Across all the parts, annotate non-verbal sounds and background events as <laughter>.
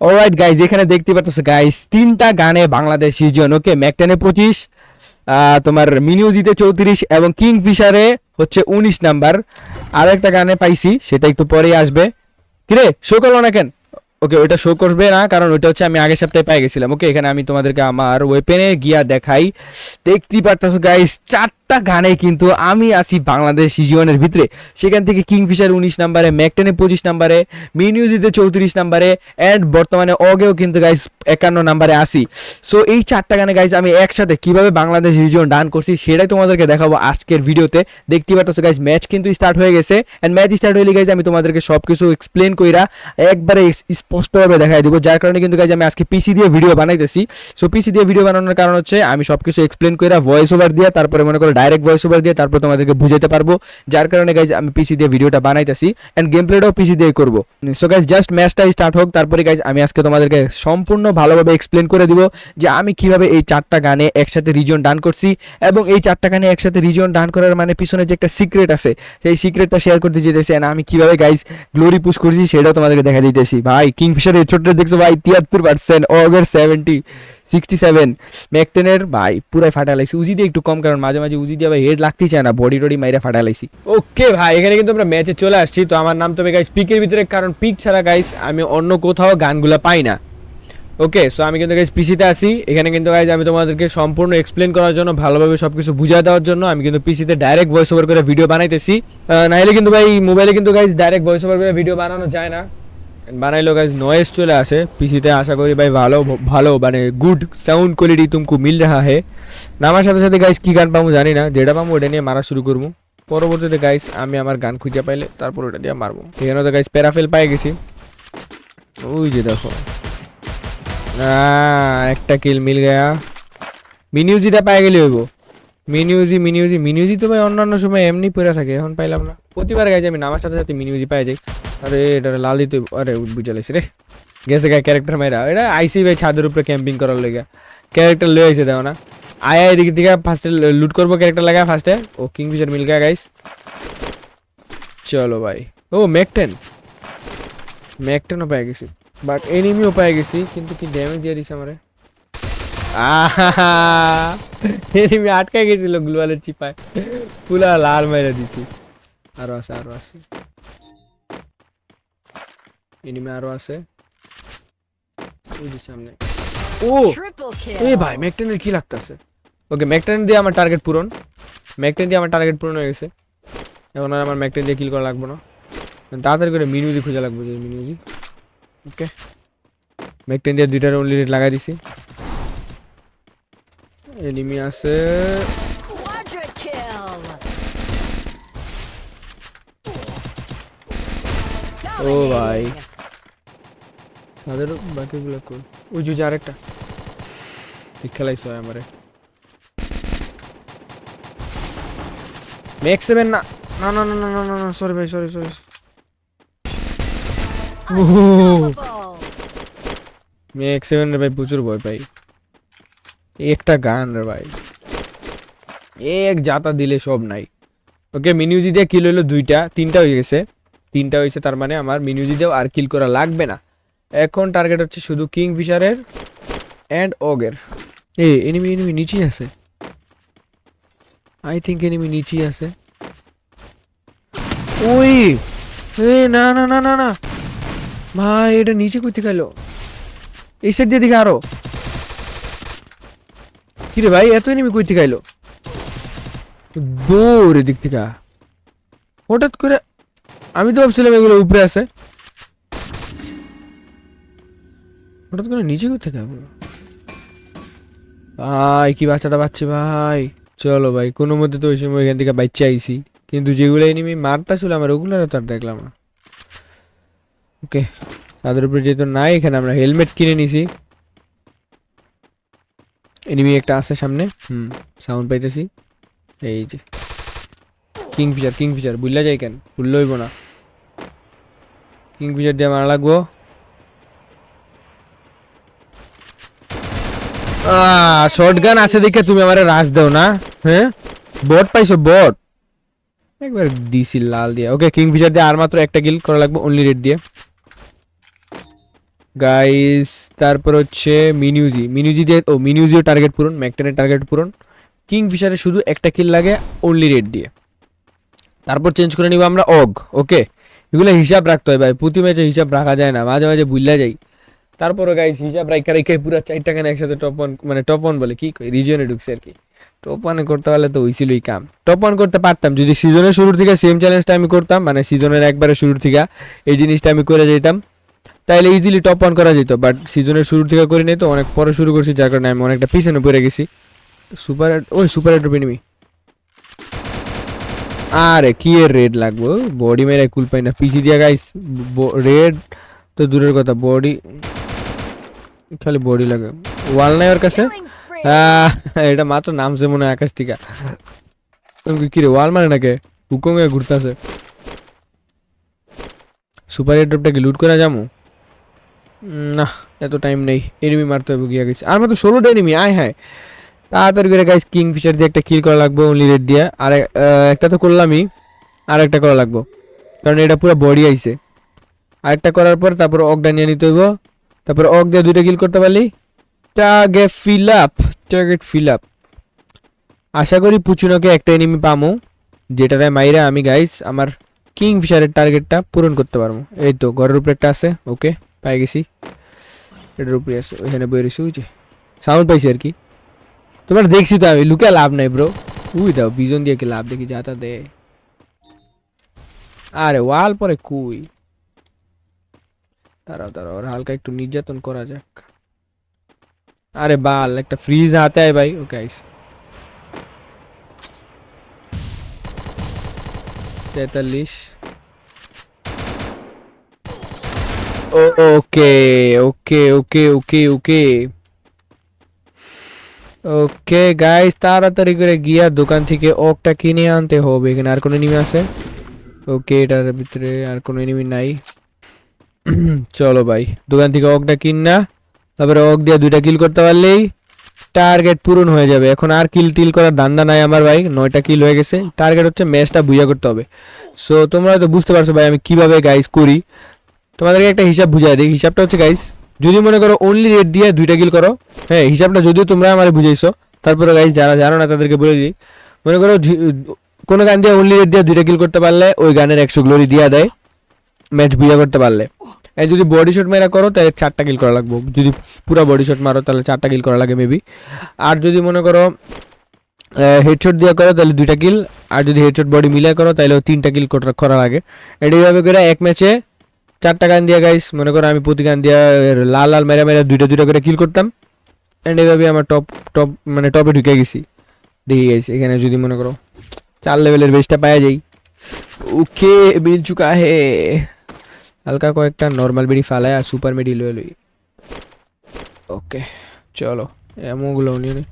Alright guys এখানে দেখতে পাচ্ছ গাইজ তিনটা গানে বাংলাদেশ সিজন ওকে ম্যাকটেনে পঁচিশ তোমার মিনিউজিতে চৌত্রিশ এবং কিং ফিশারে হচ্ছে উনিশ নাম্বার আর একটা গানে পাইছি, সেটা একটু পরেই আসবে। কিরে শো করল না কেন? ওকে ওটা শো করবে না, কারণ ওটা হচ্ছে আমি আগের সপ্তাহে পাই গেছিলাম ওকে এখানে আমি তোমাদেরকে আমার ওয়েপেনে গিয়া দেখাই। দেখতে দেখতেই গাইজ গাইস চারটা গানে কিন্তু আমি আসি বাংলাদেশ সিজনের ভিতরে। সেখান থেকে কিংফিশার উনিশ নাম্বারে ম্যাকটেনে পঁচিশ নাম্বারে মিনিউজিতে চৌত্রিশ নাম্বারে অ্যান্ড বর্তমানে অগেও কিন্তু গাইস একান্ন নাম্বারে আসি সো এই চারটা গানে গাইজ আমি একসাথে কীভাবে বাংলাদেশ রিজন ডান করছি সেটাই তোমাদেরকে দেখাবো আজকের ভিডিওতে দেখতে পাচ্ছ গাইস ম্যাচ কিন্তু স্টার্ট হয়ে গেছে। অ্যান্ড ম্যাচ স্টার্ট হয়ে গাইজ আমি তোমাদেরকে সব কিছু এক্সপ্লেন কইরা একবারে স্পষ্টভাবে দেখাই দেবো। যার কারণে কিন্তু গাইজ আমি আজকে পিসি দিয়ে ভিডিও বানাইতেছি। সো পিসি দিয়ে ভিডিও বানানোর কারণ হচ্ছে আমি সব কিছু এক্সপ্লেন কইরা ভয়েস ওভার দিয়ে তারপরে মনে করো ডাইরেক্ট ভয়েস ওভার দিয়ে তারপর তোমাদেরকে বুঝাতে পারব। যার কারণে গাইজ আমি পিসি দিয়ে ভিডিওটা বানাইতেছি অ্যান্ড গেম প্লেটাও পিসি দিয়ে করব। সো গাইজ জাস্ট ম্যাচটা স্টার্ট হোক, তারপরে গাইজ আমি আজকে তোমাদেরকে সম্পূর্ণ ভালোভাবে এক্সপ্লেন করে দিব যে আমি কীভাবে এই চারটা গানে একসাথে রিজন ডান করছি এবং এই চারটা গানে একসাথে রিজন ডান করার মানে পিছনে যে একটা সিক্রেট আছে, সেই সিক্রেটটা শেয়ার করতে যেতেছি and আমি কীভাবে গাইজ গ্লোরি পুশ করছি সেটাও তোমাদেরকে দেখা দিতেছি। ভাই কিংফিশারের ছোট্ট দেখছ, ভাই, তিয়াত্তর percent over seventy sixty seven ম্যাকটেনের ভাই, পুরাই ফাটা লাইছি উজি দিয়ে একটু কম, কারণ মাঝে মাঝে উজি দিয়ে ভাই হেড লাগতেই চায় না বডি টডি মাইরা ফাটা লাইছি ওকে ভাই, এখানে কিন্তু আমরা ম্যাচে চলে আসছি। তো আমার নাম তবে গাইস পিকের ভিতরে, কারণ পিক ছাড়া গাইস আমি অন্য কোথাও গানগুলো পাই না। ওকে সো আমি কিন্তু গাইজ পিসিতে আসি এখানে কিন্তু গাইজ আমি তোমাদেরকে সম্পূর্ণ এক্সপ্লেন করার জন্য, ভালোভাবে সব কিছু বুঝিয়ে দেওয়ার জন্য, আমি কিন্তু পিসিতে ডাইরেক্ট ভয়েস ওভার করে ভিডিও বানাইতেছি। নাহলে কিন্তু ভাই মোবাইলে কিন্তু গাইজ ডাইরেক্ট ভয়েস ওভার করে ভিডিও বানানো যায় না। বানাইলেও গাইজ নয়েজ চলে আসে। পিসিতে আশা করি ভাই ভালো ভালো মানে গুড সাউন্ড কোয়ালিটি তুমকু মিল রাহা হে নামার সাথে সাথে গাইজ কি গান পাবো জানি না, যেটা পাবো ওটা নিয়ে মারা শুরু করব পরবর্তীতে গাইজ আমি আমার গান খুঁজে পাইলে তারপর ওটা দিয়ে মারবো। এখানে তো গাইজ প্যারাফেল পাই গেছি। ওই যে দেখো। একটা কিল মিল গয়া। মিনিউজিটা পাই গেলে হইব। মিনিউজি মিনিউজি মিনিউজি তো ভাই অন্যান্য সময় এমনি পড়ে থাকে, এখন পাইলাম না। প্রতিবার গাইছে আমি, নামার সাথে সাথে মিনিউজি পাই যাই। আরে এটা লাল দিতে আরে বুঝে লাইছে রে। গেছে গা ক্যারেক্টার মাইরা। এটা আইসি ভাই ছাদের উপরে ক্যাম্পিং করার লেগে। ক্যারেক্টার লয়ে আইছে দেখো না। আয় আয় দিকে ফার্স্টে লুট করব ক্যারেক্টার লাগা ফার্স্টে ও কিং ফিচার মিল গয়া গাইস চলো ভাই। ও ম্যাকটেন ম্যাকটেনও পাই গেছি। বাট এনিমিও পাই গেছি, কিন্তু কি ড্যামেজ দিয়ে দিছে আমারে? এনিমি আটকে গেছিল গ্লুয়ালের চিপায়। পুরা লাল মেরে দিছি। আরও আছে আরও আছে। এনিমি আরও আছে। সামনে। ও! এ ভাই ম্যাকটেনের কি লাগতেছে? ওকে ম্যাকটেন দিয়ে আমার টার্গেট পূরণ। ম্যাকটেন দিয়ে আমার টার্গেট পূরণ হয়ে গেছে। এখন আর আমার ম্যাকটেন দিয়ে কিল করা লাগবে না। তাড়াতাড়ি করে মিনিউজি খুঁজে লাগবে যে মিনিউজি ওকে। ম্যাকটেন দিয়ে দুইটার অনলি রেট লাগাই দিছি। এনিমি আছে। ও ভাই oh, তাদের বাকিগুলো কই? ওই যে আরেকটা। খেলাইছ হয় আমারে। ম্যাক্স সেভেন না না না না না না না সরি ভাই সরি সরি মেক্স সেভেন রে ভাই প্রচুর ভয় পাই। একটা গান রে ভাই। এক জাতা দিলে সব নাই। ওকে মিনিউজি দিয়ে কিল হইল দুইটা, তিনটা হয়ে গেছে। তিনটা হয়েছে, তার মানে আমার মিনিউজি দিয়েও আর কিল করা লাগবে না। এখন টার্গেট হচ্ছে শুধু কিং ফিশারের অ্যান্ড অগের। এ এনিমি এনিমি নিচেই আছে। আই থিঙ্ক এনিমি নিচেই আছে। ওই না না না না না। ভাই, এটা নিচে করতে গেল। এই সাইড দিয়ে দিকে আরও। কিরে ভাই, এত এনিমি কইতে গাইলো দৌড়ে দিক থেকে। হঠাৎ করে আমি তো ভাবছিলাম এগুলো উপরে আছে। হঠাৎ করে নিচে করতে গাইবো ভাই, কি বাচ্চাটা পাচ্ছি ভাই। চলো ভাই, কোনো মধ্যে তো ওই সময় এখান থেকে বাচ্চা আইছি। কিন্তু যেগুলো এনিমি মারতা ছিল আমার ওগুলো তো আর দেখলাম না। ওকে তাদের উপরে যেহেতু নাই, এখানে আমরা হেলমেট কিনে নিছি। এনিমি একটা আছে সামনে। হুম সাউন্ড পাইতেছি। এই যে। কিং ফিচার কিং ফিচার বুঝলা যাই কেন? ভুললে হইব না। কিং ফিচার দিয়ে মারা লাগবো। শর্ট গান আছে দেখে তুমি আমারে রাশ দাও না হ্যাঁ? বট পাইছো বট একবার দিছি লাল দিয়ে। ওকে কিং ফিচার দিয়ে আর মাত্র একটা গিল করা লাগবে অনলি রেড দিয়ে। গাইস তারপর হচ্ছে মিনিউজি মিনিউজি দিয়ে ও মিনিউজিও টার্গেট পূরণ ম্যাকটেনের টার্গেট পূরণ। কিং ফিশারে শুধু একটা কিল লাগে অনলি রেড দিয়ে। তারপর চেঞ্জ করে নিব আমরা অগ ওকে এগুলো হিসাব রাখতে হয় ভাই, প্রতি ম্যাচে হিসাব রাখা যায় না, মাঝে মাঝে বুঝলা যাই। তারপরে গাইস হিসাব রাখা রেখে পুরো চারটা কেন একসাথে টপ ওয়ান মানে টপ ওয়ান বলে, কি রিজিয়নে ঢুকছে আর কি। টপ ওয়ানে করতে পারলে তো হইছিলই কাম। টপ ওয়ান করতে পারতাম, যদি সিজনের শুরুর থেকে সেম চ্যালেঞ্জটা আমি করতাম মানে সিজনের একবারে শুরুর থেকে এই জিনিসটা আমি করে যেতাম তাইলে ইজিলি টপ ওয়ান করা যেত বাট সিজনের শুরু থেকে করি নাই তো অনেক পরে শুরু করছি যার কারণে আমি অনেকটা পিছনে পড়ে গেছি। সুপার ওই সুপার হেড এনিমি আরে কি এর রেড লাগবো? বডি মেরে কুল পাই না। পিসি দিয়া গাইস রেড তো দূরের কথা বডি খালি বডি লাগে। ওয়াল নাই ওর কাছে? এটা মাত্র নামছে মনে হয় আকাশ থেকে। তুমি কি রে ওয়াল মারে নাকি? হুকং এ ঘুরতেছে। সুপার এয়ারড্রপটা কি লুট করে যাব? না, এত টাইম নেই। এনিমি মারতে হবে, গিয়া গেছি। আর মাত্র ষোলোটা এনিমি আয় হ্যাঁ। তাড়াতাড়ি করে গাইস কিং ফিশার দিয়ে একটা কিল করা লাগবে অনলি রেড দিয়ে। আর এক- একটা তো করলামই, আর একটা করা লাগবো। কারণ এটা পুরো বডি আইছে। আরেকটা করার পর, তারপর অকটা নিয়ে নিতে হইব। তারপর অক দিয়ে দুইটা কিল করতে পারলি? Target fill up target fill up আশা করি পুচুনোকে একটা এনিমি পামো, যেটারে মাইরা আমি গাইস আমার কিং ফিশারের টার্গেটটা পূরণ করতে পারব। এই তো, ঘরের উপরে একটা আছে ওকে পাই গেছি এটার উপরে আছে ওইখানে বই রয়েছে ওই যে সাউন্ড পাইছি আর কি তোমার দেখছি তো আমি লুকে লাভ নাই ব্রো উই দাও বিজন দিয়ে কি লাভ দেখি যাতা দে আরে ওয়াল পরে কুই দাঁড়াও দাঁড়াও ওর হালকা একটু নির্যাতন করা যাক আরে বাল একটা ফ্রিজ হাতে আয় ভাই ওকে আইস তেতাল্লিশ ওকে ওকে ওকে ওকে ওকে ওকে গাইস তাড়াতাড়ি করে গিয়া দোকান থেকে ওকটা কিনে আনতে হবে। এখানে আর কোনো এনিমি আছে? ওকে এটার ভিতরে আর কোনো এনিমি নাই। <clears throat> চলো ভাই, দোকান থেকে অকটা কিন না। তারপরে অক দিয়ে দুইটা কিল করতে পারলেই টার্গেট পূরণ হয়ে যাবে। এখন আর কিল টিল করার ধান্দা নাই আমার ভাই, নয়টা কিল হয়ে গেছে। টার্গেট হচ্ছে ম্যাচটা বুঝা করতে হবে। সো তোমরা তো বুঝতে পারছ ভাই, আমি কীভাবে গাইস করি। তোমাদেরকে একটা হিসাব বুঝাই দিই। হিসাবটা হচ্ছে গাইস যদি মনে করো অনলি রেট দিয়ে দুইটা কিল করো হ্যাঁ হিসাবটা যদিও তোমরা আমার বুঝাইছো, তারপরে গাইস যারা জানো না তাদেরকে বলে দিই। মনে করো কোনো গান দিয়ে অনলি রেট দিয়ে দুইটা কিল করতে পারলে ওই গানের একশো গ্লোরি দিয়া দেয় ম্যাচ বুঝা করতে পারলে। আর যদি বডি শট মেরা করো, তাহলে চারটা কিল করা লাগবে। যদি পুরো বডি শট মারো, তাহলে চারটা কিল করা লাগে মেবি আর যদি মনে করো হেডশট দিয়ে করো, তাহলে দুইটা কিল আর যদি হেডশট বডি মিলে করো, তাহলে তিনটা কিল করা লাগে। এইভাবে করে এক ম্যাচে চারটা গান দিয়ে গাইস মনে করো আমি প্রতি গান দিয়ে লাল লাল মেরা মেরা দুইটা দুইটা করে কিল করতাম। অ্যান্ড এইভাবে আমার টপ টপ মানে টপে ঢুকে গেছি। দেখে গেছি এখানে যদি মনে করো চার লেভেলের বেসটা পাওয়া যাই ওকে মিল চুকা হে। হালকা কয়েকটা নর্মাল বেডি ফালায় আর সুপার মেডি লয়ে লই। ওকে, চলো এমনগুলো নিয়ে নি।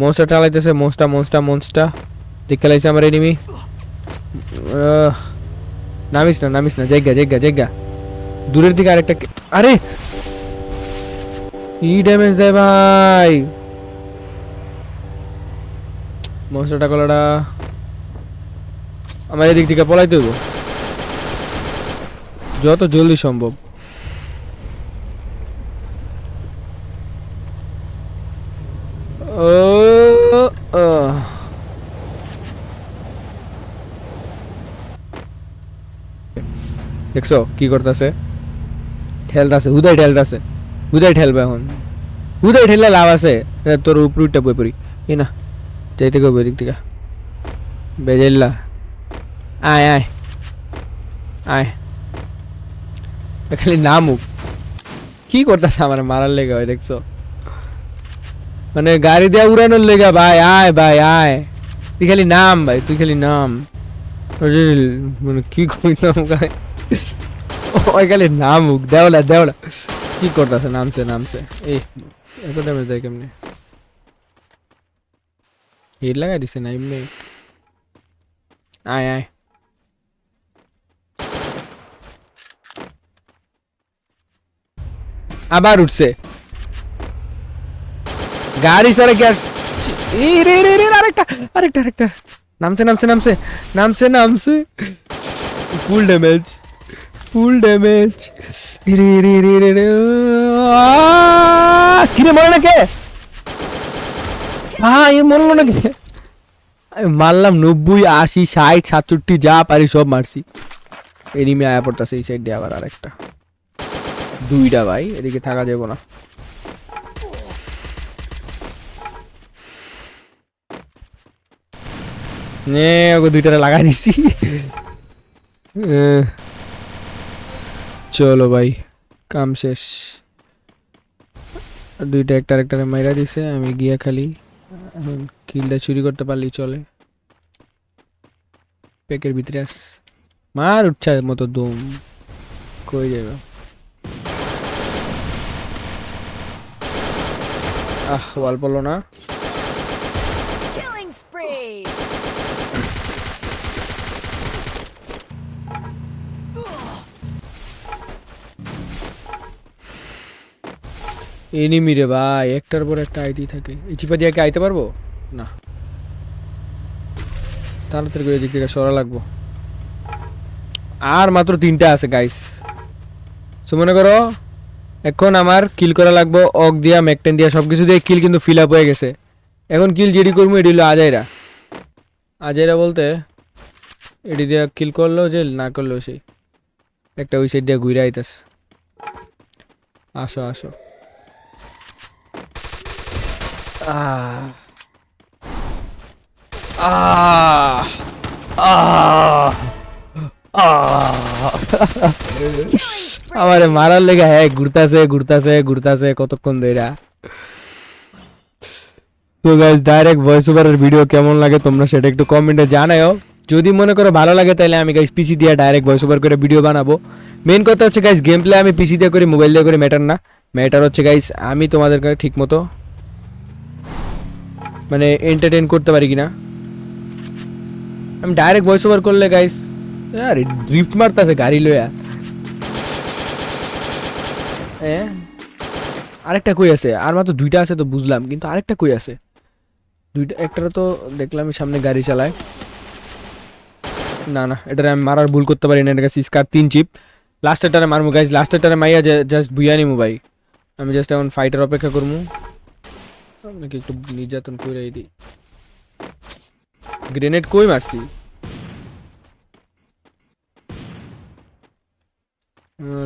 মনস্টার চালাইতেছে মনস্টার মনস্টার মনস্টার দেখতে লাগছে আমার এনিমি নামিস না নামিস না, জায়গা জায়গা জায়গা। দূরের দিকে আরেকটা আরে! ই ড্যামেজ দেয় ভাই? মনস্টারটা কলাটা আমার এদিক থেকে পলাইতে হইব। যত জলদি সম্ভব। দেখছ কি করতেছে? ঠেলতাছে হুদাই ঠেলতাছে হুদাই ঠেলবে এখন। হুদাই ঠেললে লাভ আছে। তোর উপর উঠতে বই পড়ি এই না যাইতে গো এদিক থেকে বেজেল্লা। আয় আয়। আয়। খালি নামুক কি করতেছে আমার মারার লেগে হয়, দেখছ? মানে গাড়ি দিয়ে উড়ানোর লেগা, ভাই, আয় ভাই, আয়। তুই খালি নাম, ভাই তুই খালি নাম। মানে কি কইতাম গাই ওই খালি নামুক দেওলা দেওলা কি করতেছে নামছে নামছে এই এত ড্যামেজ দেয় কেমনে হিট লাগাই দিছে না এমনি আয় আয় আবার উঠছে গাড়ি সারা কি আর এই রে রে রে আরেকটা আরেকটা আরেকটা নামছে নামছে নামছে নামছে নামছে ফুল ড্যামেজ ফুল ড্যামেজ রে কিরে মরে না কে হ্যাঁ এ মরলো না কে আমি মারলাম নব্বই, আশি, ষাট, সাতষট্টি, যা পারি সব মারছি। এনিমি আয়া এই সাইড দিয়ে আবার আরেকটা। দুইটা ভাই, এদিকে থাকা যাব না। ওকে দুইটারে লাগাই নিছি চলো ভাই, কাম শেষ। দুইটা একটা একটা মাইরা দিছে, আমি গিয়া খালি, এখন কিলটা চুরি করতে পারলেই চলে। পেকের ভিতরে আস। মার উঠছে মতো দম। কই যাবে আহ, ওয়াল পড়ল না। এনিমি রে ভাই, একটার পর একটা আইডি থাকে। এই চিপা দিয়ে আইতে পারব? না। তাড়াতাড়ি করে দিক থেকে সরা লাগবো। আর মাত্র তিনটা আছে গাইস সো মনে করো, এখন আমার কিল করা লাগবো অক দিয়া ম্যাকটেন দিয়া সব কিছু দিয়ে কিল কিন্তু ফিল আপ হয়ে গেছে। এখন কিল যেটি করব, এটি হলো আজাইরা। আজাইরা বলতে, এটি দিয়া কিল করল যে, না করল সেই একটা ওই সাইড দিয়ে ঘুরে আইতাছে। আসো আসো। Ah. Ah. Ah. আমারে মারার লেগে হ্যাঁ ঘুরতাছে ঘুরতাছে ঘুরতাছে কতক্ষণ ধইরা তো গাইস ডাইরেক্ট ভয়েস ওভারের ভিডিও কেমন লাগে তোমরা সেটা একটু কমেন্টে জানাও যদি মনে করো ভালো লাগে তাহলে আমি গাইস পিসি দিয়ে ডাইরেক্ট ভয়েস ওভার করে ভিডিও বানাবো মেন কথা হচ্ছে গাইস গেম প্লে আমি পিসি দিয়ে করি মোবাইল দিয়ে করি ম্যাটার না ম্যাটার হচ্ছে গাইস আমি তোমাদেরকে ঠিক মতো মানে এন্টারটেইন করতে পারি কিনা? আমি ডাইরেক্ট ভয়েস ওভার করলে গাইস আরে ড্রিফট মারতাছে গাড়ি লইয়া। হ্যাঁ? আরেকটা কই আছে? আর মাত্র দুইটা আছে তো বুঝলাম, কিন্তু আরেকটা কই আছে? দুইটা একটা তো দেখলাম সামনে গাড়ি চালায়। না না, এটারে আমি মারার ভুল করতে পারি না এটা কাছে স্কার তিন চিপ লাস্টেরটারে মারমু গাইজ লাস্টেরটারে মাইয়া জাস্ট বুইয়া নিমু ভাই। আমি জাস্ট এখন ফাইটার অপেক্ষা করমু। নাকি একটু নির্যাতন করে দিই। গ্রেনেড কই মারছি?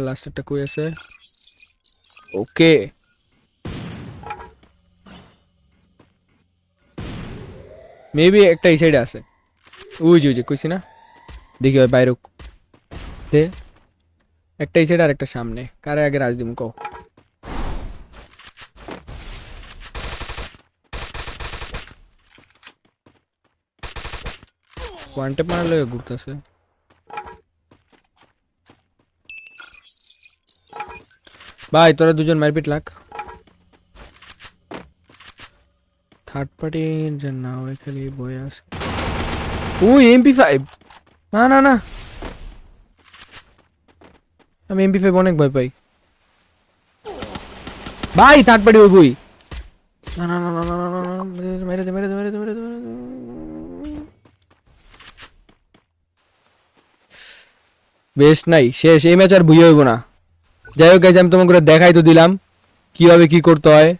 লাস্টেরটা কই আছে? ওকে। মেবি একটা এই সাইডে আছে। ওই যে, ওই কইছি না? দেখি ভাই বাইরে দে। একটা এই সাইড আর একটা সামনে। কারে আগে রাজ দিমু, কও। পয়েন্টে মারলে ঘুরতেছে ভাই তোরা দুজন মারপিট লাগ থার্ড পার্টি যে না ওই খালি বই আছে ও এমপি ফাইভ না না না আমি এমপি ফাইভ অনেক ভয় পাই ভাই থার্ড পার্টি ওই বই না না না না না না মেরে দে মেরে দে মেরে দে মেরে দে বেস্ট নাই, শেষ, এই ম্যাচ আর বুঝে হইব না। যাই হোক আমি তোমাকে দেখাই তো দিলাম, কীভাবে কি করতে হয়।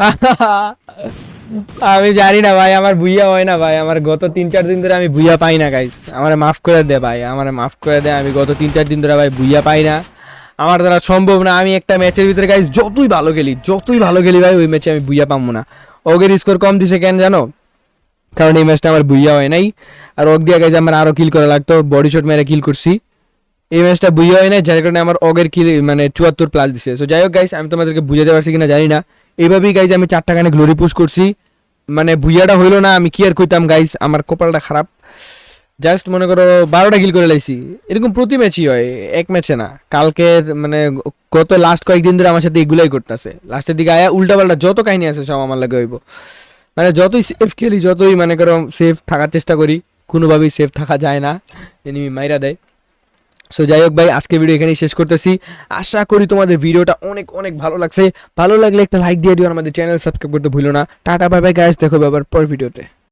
<laughs> আমি জানি না ভাই, আমার বুইয়া হয় না ভাই, আমার গত তিন চার দিন ধরে আমি বুইয়া পাই না গাইস আমার মাফ করে দে ভাই, আমার মাফ করে দে, আমি গত তিন চার দিন ধরে ভাই বুইয়া পাই না। আমার দ্বারা সম্ভব না, আমি একটা ম্যাচের ভিতরে গাইস যতই ভালো খেলি, যতই ভালো খেলি ভাই, ওই ম্যাচে আমি বুইয়া পাবো না। ওগের স্কোর কম দিছে কেন জানো? কারণ এই ম্যাচটা আমার বুইয়া হয় নাই। আর অগ দিয়া গাইজ আমার আরও কিল করা লাগতো বডি শট মেরে কিল করছি। এই ম্যাচটা বুঝে হয় নাই, যার কারণে আমার অগের কিল মানে চুয়াত্তর প্লাস দিছে। সো যাই হোক গাইস আমি তোমাদেরকে বুঝাতে পারছি কিনা জানি না। এইভাবেই গাইজ আমি চারটা গানে গ্লোরি পুশ করছি। মানে বুইয়াটা হইল না, আমি কি আর কইতাম গাইস আমার কপালটা খারাপ। জাস্ট মনে করো বারোটা কিল করে লাইছি। এরকম প্রতি ম্যাচই হয়, এক ম্যাচে না। কালকে মানে গত লাস্ট কয়েকদিন ধরে আমার সাথে এগুলাই করতেছে। লাস্টের দিকে আয়া উল্টা পাল্টা যত কাহিনী আছে সব আমার লাগে হইব। মানে যতই সেফ খেলি, যতই মানে করো সেফ থাকার চেষ্টা করি, কোনোভাবেই সেফ থাকা যায় না এনিমি মাইরা দেয়। সো যাই হোক ভাই আজকে ভিডিও এখানেই শেষ করতেছি। আশা করি তোমাদের ভিডিওটা অনেক অনেক ভালো লাগছে। ভালো লাগলে একটা লাইক দিয়ে দিও আমাদের চ্যানেল সাবস্ক্রাইব করতে ভুলো না। টাটা বাই বাই গাইস দেখো আবার পর ভিডিওতে